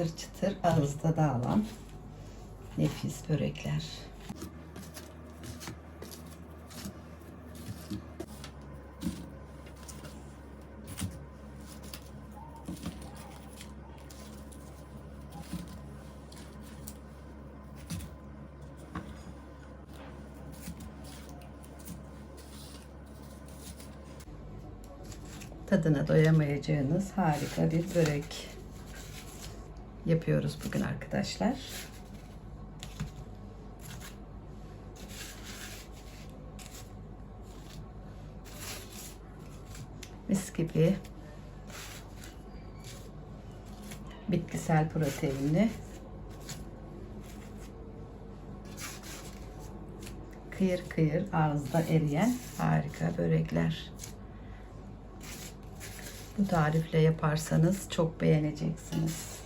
çıtır çıtır ağızda dağılan nefis börekler. Tadına doyamayacağınız harika bir börek yapıyoruz bugün arkadaşlar. Mis gibi bitkisel proteinli kıyır kıyır ağızda eriyen harika börekler. Bu tarifle yaparsanız çok beğeneceksiniz.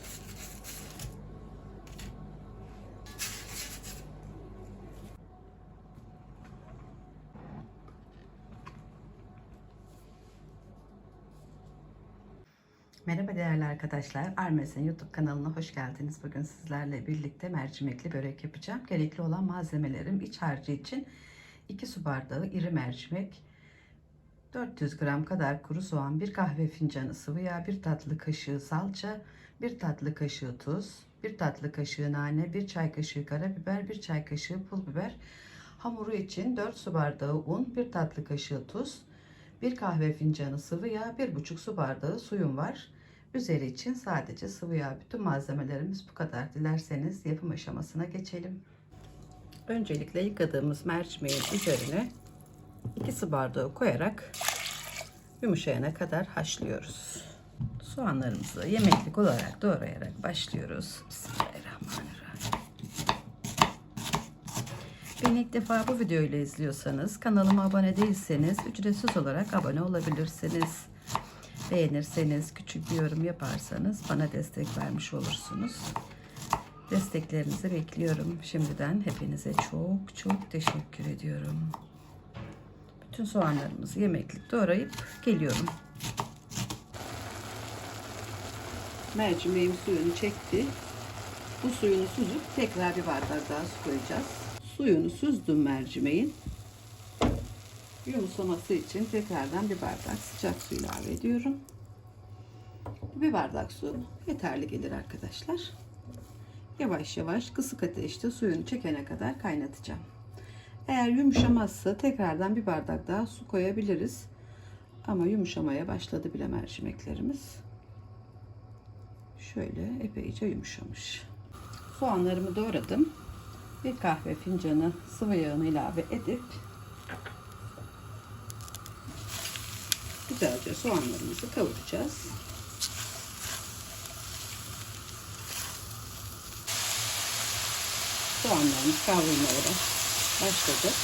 Merhaba değerli arkadaşlar. Armes'in YouTube kanalına hoş geldiniz. Bugün sizlerle birlikte mercimekli börek yapacağım. Gerekli olan malzemelerim iç harcı için 2 su bardağı iri mercimek, 400 gram kadar kuru soğan, 1 kahve fincanı sıvı yağ, 1 tatlı kaşığı salça, 1 tatlı kaşığı tuz, 1 tatlı kaşığı nane, 1 çay kaşığı karabiber, 1 çay kaşığı pul biber. Hamuru için 4 su bardağı un, 1 tatlı kaşığı tuz, 1 kahve fincanı sıvı yağ, 1,5 su bardağı suyum var. Üzeri için sadece sıvı yağ. Bütün malzemelerimiz bu kadar. Dilerseniz yapım aşamasına geçelim. Öncelikle yıkadığımız mercimeğin üzerine 2 su bardağı koyarak yumuşayana kadar haşlıyoruz. Soğanlarımızı yemeklik olarak doğrayarak başlıyoruz. Bismillahirrahmanirrahim. Beni ilk defa bu videoyla izliyorsanız kanalıma abone değilseniz ücretsiz olarak abone olabilirsiniz. Beğenirseniz küçük bir yorum yaparsanız bana destek vermiş olursunuz. Desteklerinizi bekliyorum. Şimdiden hepinize çok çok teşekkür ediyorum. Bütün soğanlarımızı yemeklik doğrayıp geliyorum. Mercimeğim suyunu çekti. Bu suyunu süzüp tekrar bir bardak daha su koyacağız. Suyunu süzdüm mercimeğin. Yumuşaması için tekrardan bir bardak sıcak su ilave ediyorum. Bir bardak su yeterli gelir arkadaşlar. Yavaş yavaş kısık ateşte suyunu çekene kadar kaynatacağım. Eğer yumuşamazsa tekrardan bir bardak daha su koyabiliriz. Ama yumuşamaya başladı bile mercimeklerimiz. Şöyle epeyce yumuşamış. Soğanlarımı doğradım. Bir kahve fincanı sıvı yağını ilave edip güzelce soğanlarımızı kavuracağız. Soğanlarımız kavrulmaya başladı.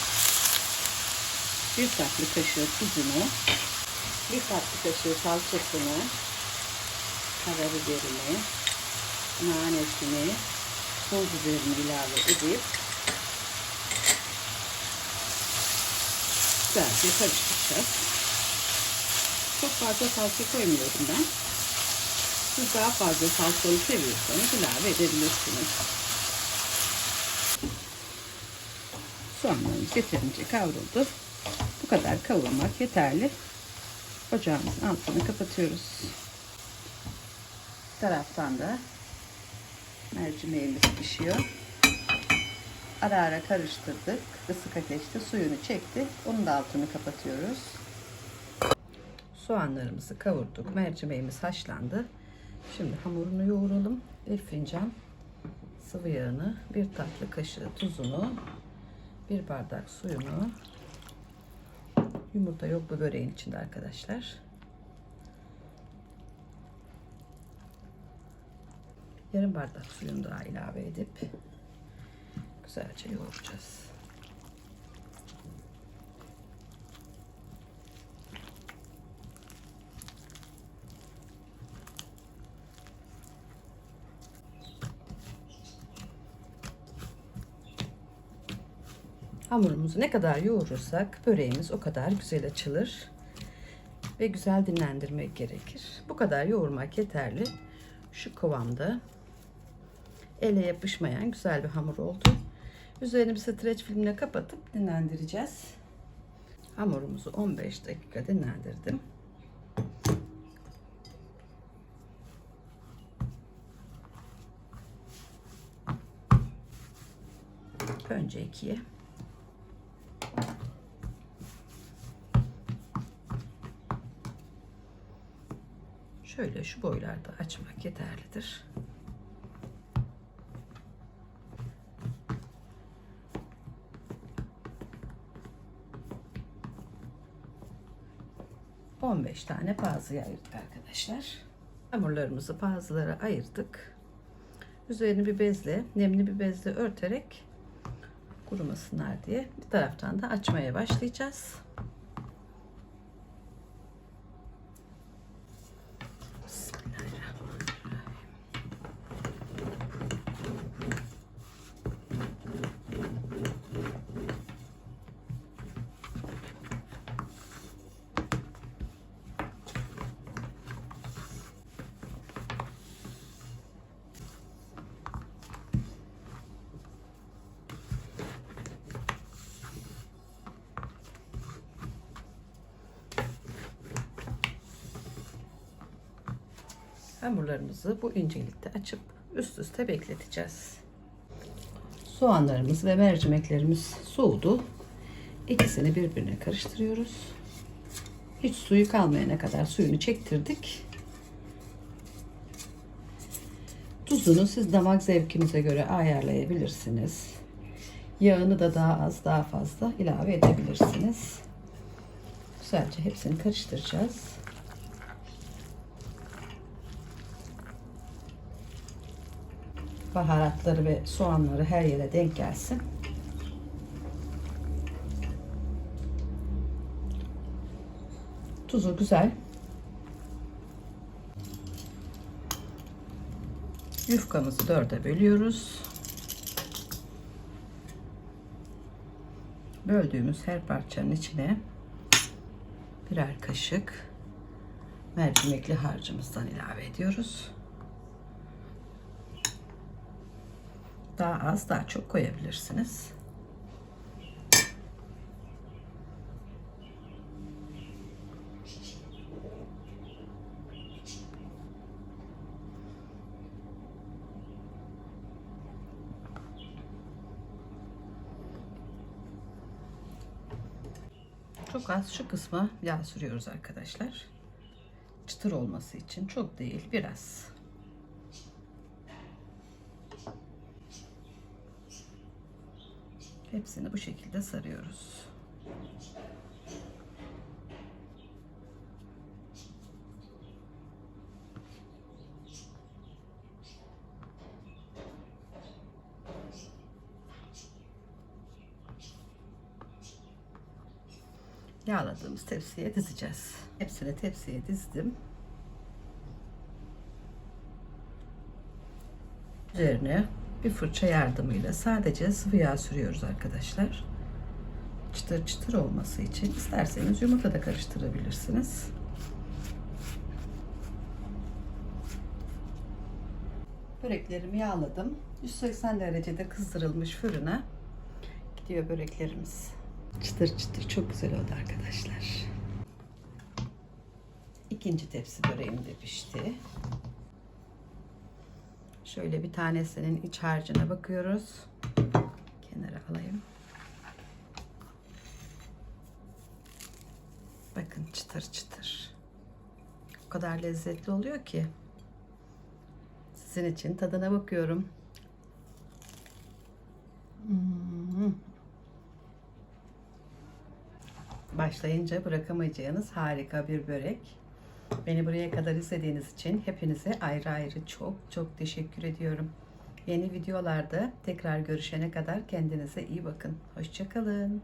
Bir tatlı kaşığı tuzunu, bir tatlı kaşığı salçasını, karabiberini, nanesini, pul biberini ilave edip güzelce karıştıracağız. Çok fazla salça koymuyorum ben. Siz daha fazla salçalı seviyorsanız ilave edebilirsiniz. Soğanlarımız yeterince kavruldu. Bu kadar kavurmak yeterli. Ocağımızın altını kapatıyoruz. Bir taraftan da mercimeğimiz pişiyor. Ara ara karıştırdık. Kısık ateşte suyunu çekti. Onun da altını kapatıyoruz. Soğanlarımızı kavurduk. Mercimeğimiz haşlandı. Şimdi hamurunu yoğuralım. Bir fincan sıvı yağını, bir tatlı kaşığı tuzunu, bir bardak suyunu. Yumurta yok bu böreğin içinde arkadaşlar. Yarım bardak suyunu daha ilave edip güzelce yoğuracağız. Hamurumuzu ne kadar yoğurursak böreğimiz o kadar güzel açılır ve güzel dinlendirmek gerekir. Bu kadar yoğurmak yeterli. Şu kıvamda ele yapışmayan güzel bir hamur oldu. Üzerini bir streç filmle kapatıp dinlendireceğiz. Hamurumuzu 15 dakika dinlendirdim. Önce ikiye. Şöyle şu boylarda açmak yeterlidir. On beş tane pazıya ayırdık arkadaşlar. Hamurlarımızı pazılara ayırdık. Üzerini bir bezle, nemli bir bezle örterek kurumasınlar diye bir taraftan da açmaya başlayacağız. Hamurlarımızı bu incelikte açıp üst üste bekleteceğiz. Soğanlarımız ve mercimeklerimiz soğudu. İkisini birbirine karıştırıyoruz. Hiç suyu kalmayana kadar suyunu çektirdik. Tuzunu siz damak zevkinize göre ayarlayabilirsiniz. Yağını da daha az daha fazla ilave edebilirsiniz. Güzelce hepsini karıştıracağız. Baharatları ve soğanları her yere denk gelsin. Tuzu güzel. Yufkamızı dörde bölüyoruz. Böldüğümüz her parçanın içine birer kaşık mercimekli harcımızdan ilave ediyoruz. Daha az, daha çok koyabilirsiniz. Çok az şu kısma yağ sürüyoruz arkadaşlar. Çıtır olması için çok değil, biraz. Hepsini bu şekilde sarıyoruz. Yağladığımız tepsiye dizeceğiz. Hepsini tepsiye dizdim. Üzerine bir fırça yardımıyla sadece sıvı yağ sürüyoruz arkadaşlar. Çıtır çıtır olması için isterseniz yumurta da karıştırabilirsiniz. Böreklerimi yağladım. 180 derecede kızdırılmış fırına gidiyor böreklerimiz. Çıtır çıtır çok güzel oldu arkadaşlar. İkinci tepsi böreğim de pişti. Şöyle bir tanesinin iç harcına bakıyoruz. Kenara alayım. Bakın çıtır çıtır. O kadar lezzetli oluyor ki. Sizin için tadına bakıyorum. Hmm. Başlayınca bırakamayacağınız harika bir börek. Beni buraya kadar izlediğiniz için hepinize ayrı ayrı çok çok teşekkür ediyorum. Yeni videolarda tekrar görüşene kadar kendinize iyi bakın. Hoşçakalın.